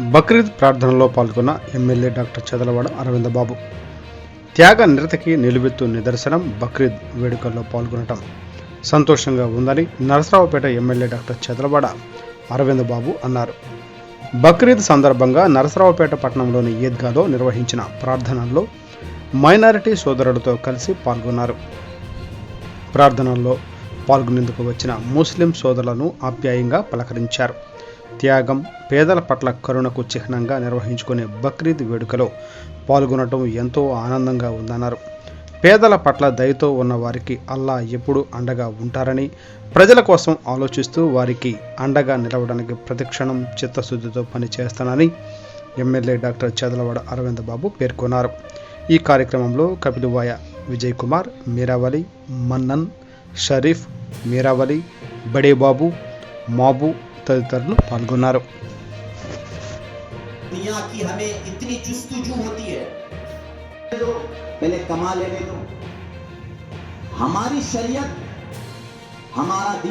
బక్రీద్ ప్రార్థనలో పాల్గొన్న MLA doctor Chadalavada Aravinda Babu. త్యాగ నిరతకి నిలువెత్తు నిదర్శనం బక్రీద్ వేడుకల్లో పాల్గొనటం. సంతోషంగా ఉందని నరసరావుపేట ఎమ్మెల్యే డాక్టర్ చదలవాడ అరవింద బాబు అన్నారు. బక్రీద్ సందర్భంగా నరసరావుపేట పట్టణంలోని ఈద్గాలో నిర్వహించిన ప్రార్థనల్లో మైనారిటీ సోదరులతో కలిసి పాల్గొన్నారు. ప్రార్థనల్లో పాల్గొనేందుకు వచ్చిన ముస్లిం సోదరులను ఆప్యాయంగా పలకరించారు. త్యాగం పేదల పట్ల కరుణకు చిహ్నంగా నిర్వహించుకునే బక్రీద్ వేడుకలో పాల్గొనటం ఎంతో ఆనందంగా ఉందన్నారు. పేదల పట్ల దయతో ఉన్న వారికి అల్లా ఎప్పుడు అండగా ఉంటారని ప్రజల కోసం ఆలోచిస్తూ వారికి అండగా నిలవడానికి ప్రతిక్షణం చిత్తశుద్ధితో పనిచేస్తానని ఎమ్మెల్యే డాక్టర్ చదలవాడ అరవింద్ బాబు పేర్కొన్నారు. ఈ కార్యక్రమంలో కపిలువాయ విజయ్ కుమార్ మీరావలి మన్నన్ షరీఫ్ మీరావలి బడేబాబు మాబు తదితరులు పాల్గొన్నారు दुनिया की हमें इतनी जुस्तजू होती है दो पहले कमा लेने दो हमारी शरीयत हमारा दीन